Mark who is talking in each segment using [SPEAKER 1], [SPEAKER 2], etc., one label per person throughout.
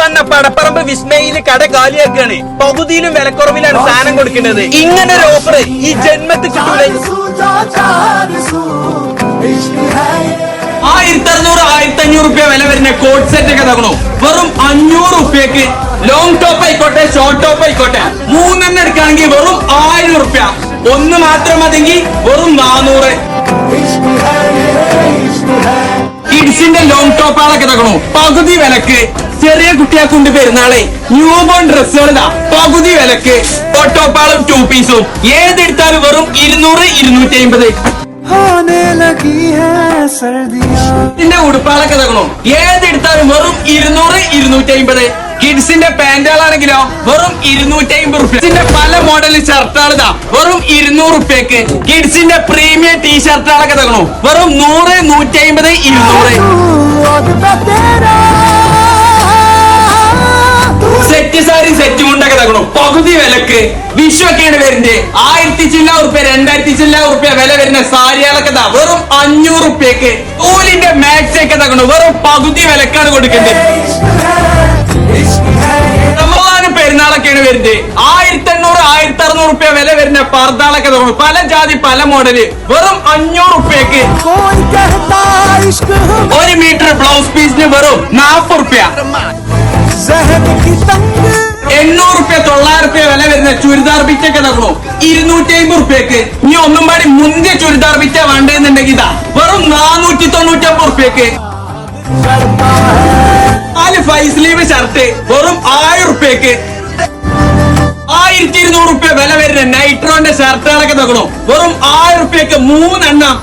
[SPEAKER 1] തന്നെ പടപ്പറമ്പ് വിസ്മയിൽ കട കാലിയാക്കുകയാണ്. പകുതിയിലും വിലക്കുറവിലാണ് സാധനം കൊടുക്കുന്നത്. ഇങ്ങനെ ഒരു ഓഫർ ഈ ജന്മത്തിൽ കിട്ടൂല
[SPEAKER 2] ആയിരത്തി അറുന്നൂറ് ആയിരത്തി അഞ്ഞൂറ് റുപ്യ വില വരുന്ന കോട്ട് സെറ്റ് ഒക്കെ തകണോ. വെറും അഞ്ഞൂറ് റുപ്യക്ക് ലോങ് ടോപ്പ് ആയിക്കോട്ടെ ഷോർട്ട് ടോപ്പ് ആയിക്കോട്ടെ. മൂന്നെണ്ണം എടുക്കുകയാണെങ്കിൽ വെറും ആയിരം റുപ്യ. ഒന്ന് മാത്രം മതിയെങ്കിൽ വെറും നാനൂറ്. കിഡ്സിന്റെ ലോങ് ടോപ്പാളൊക്കെ തകണോ. പകുതി വിലക്ക് ചെറിയ കുട്ടിയെ കുട്ടിയാക്കൊണ്ട് പെരുന്നാളെ ന്യൂ ബോൺ ഡ്രസ്സുകളിതാ പകുതി വിലക്ക്. ഒട്ടോപ്പാളും ടൂ പീസും ഏതെടുത്താലും വെറും ഇരുന്നൂറ് ഇരുന്നൂറ്റി അമ്പത് ഇതിന്റെ ഉടുപ്പാളൊക്കെ തകണോ? ഏതെടുത്താലും വെറും ഇരുന്നൂറ് ഇരുന്നൂറ്റി അമ്പത് കിഡ്സിന്റെ പാന്റുകളാണെങ്കിലോ വെറും ഇരുന്നൂറ്റി അമ്പത് റുപ്യന്റെ പല മോഡൽ ഷർട്ടുകളിതാ വെറും ഇരുന്നൂറ് റുപ്യക്ക്. കിഡ്സിന്റെ പ്രീമിയം ടീ ഷർട്ടുകളൊക്കെ തകണോ? വെറും നൂറ് നൂറ്റി അമ്പത് ഇരുന്നൂറ്. പകുതി വിലക്ക്. വിഷുവൊക്കെയാണ് വരുന്നത് ആയിരത്തി ചില്ല ഉറുപ്പ്യ രണ്ടായിരത്തി ചില്ല ഉറുപ്പ്യ വില വരുന്ന സാരികളൊക്കെ താ വെറും അഞ്ഞൂറ് ഉറുപ്പ്യക്ക്. ഓലിന്റെ മാക്സ് ഒക്കെ തകണു വെറും പകുതി വിലക്കാണ് കൊടുക്കേണ്ടത്. പെരുന്നാളൊക്കെയാണ് വരുന്നത്. ആയിരത്തി എണ്ണൂറ് ആയിരത്തി അറുന്നൂറ് ഉറുപ്പ്യ വില വരുന്ന പർദ്ദാളൊക്കെ തുടങ്ങും പല ജാതി പല മോഡൽ. വെറും അഞ്ഞൂറ്
[SPEAKER 3] ഉറുപ്പ്യക്ക്.
[SPEAKER 2] ഒരു മീറ്റർ ബ്ലൗസ് പീസിന് വെറും നാൽപ്പത് ഉറുപ്പ്യ. തൊള്ളായിരം റുപ്യ വില വരുന്ന ചുരിദാർ ബിറ്റൊക്കെ തകണു ഇരുന്നൂറ്റി അമ്പത് റുപ്യക്ക്. ഇനി ഒന്നും പാടി മുന്തിയ ചുരിദാർ ബിറ്റ വേണ്ടെന്നുണ്ടെങ്കിൽ ഇതാ വെറും നാനൂറ്റി തൊണ്ണൂറ്റി അമ്പത് റുപ്യക്ക്. നാല് ഫൈവ് സ്ലീവ് ഷർട്ട് വെറും ആയിരം റുപ്യക്ക്. ആയിരത്തി ഇരുന്നൂറ് റുപ്യ വില വരുന്ന നൈട്രോന്റെ ഷർട്ടുകളൊക്കെ തകണോ വെറും ആയിരം റുപ്യക്ക് മൂന്നെണ്ണം.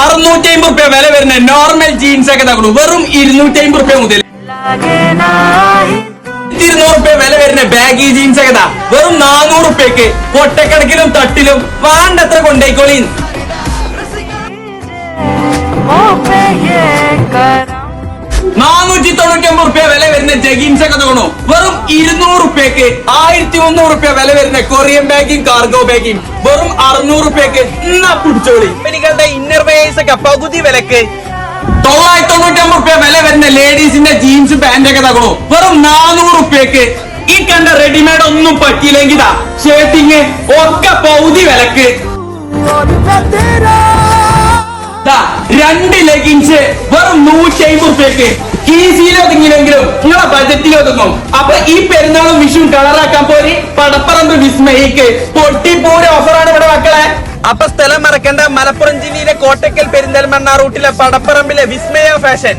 [SPEAKER 2] അറുന്നൂറ്റി അമ്പത് റുപ്യ വില വരുന്ന നോർമൽ ജീൻസ് ഒക്കെ തകടു വെറും ഇരുന്നൂറ്റി അമ്പത് റുപ്യ മുതൽ ഇരുന്നൂറ് റുപ്യ വില വരുന്ന ബാഗി ജീൻസ് ഒക്കെ താ വെറും നാനൂറ് റുപ്യക്ക് കൊട്ടക്കണക്കിലും തട്ടിലും വേണ്ടത്ര കൊണ്ടേക്കോളീൻ. ഇരുന്നൂറ്റമ്പത് റുപ്യ വില വരുന്ന ജഗീൻസ് ഒക്കെ തോന്നോ വെറും ഇരുന്നൂറ് റുപ്യക്ക് ആയിരത്തി മുന്നൂറ് റുപ്യ വില വരുന്ന കൊറിയൻ ബാഗും കാർഗോ ബാഗും വെറും അറുന്നൂറ് റുപ്യക്ക് എന്നാ പിടിച്ചോളി.
[SPEAKER 1] നിങ്ങളുടെ ഇന്നർ വേഴ്സ് ഒക്കെ പകുതി വിലക്ക്.
[SPEAKER 2] തൊള്ളായിരത്തി തൊണ്ണൂറ്റമ്പത് റുപ്യ വില വരുന്ന ലേഡീസിന്റെ ജീൻസ് പാന്റ് ഒക്കെ തകണോ വെറും നാനൂറ് റുപ്യക്ക് ഈ കണ്ട റെഡിമെയ്ഡ് ഒന്നും പറ്റിയില്ലെങ്കിൽ ഷേർട്ടിങ് ഒക്കെ പകുതി വിലക്ക്. രണ്ട് ലെഗിൻസ് വെറും നൂറ്റി അമ്പത് റുപ്യക്ക് കീസിയിലൊതുങ്ങില്ലെങ്കിലും നിങ്ങളെ ബജറ്റിൽ ഒതുങ്ങും അപ്പൊ ഈ പെരുന്നാളും വിഷുവും കളറാക്കാൻ പോരി. പടപ്പറമ്പ് വിസ്മയിക്ക്. പൊട്ടിപ്പൂര ഓഫറാണ് ഇവിടെ മക്കളെ.
[SPEAKER 1] അപ്പൊ സ്ഥലം മറക്കേണ്ട മലപ്പുറം ജില്ലയിലെ കോട്ടക്കൽ പെരിന്തൽമണ്ണ റൂട്ടിലെ പടപ്പറമ്പിലെ വിസ്മയ ഫാഷൻ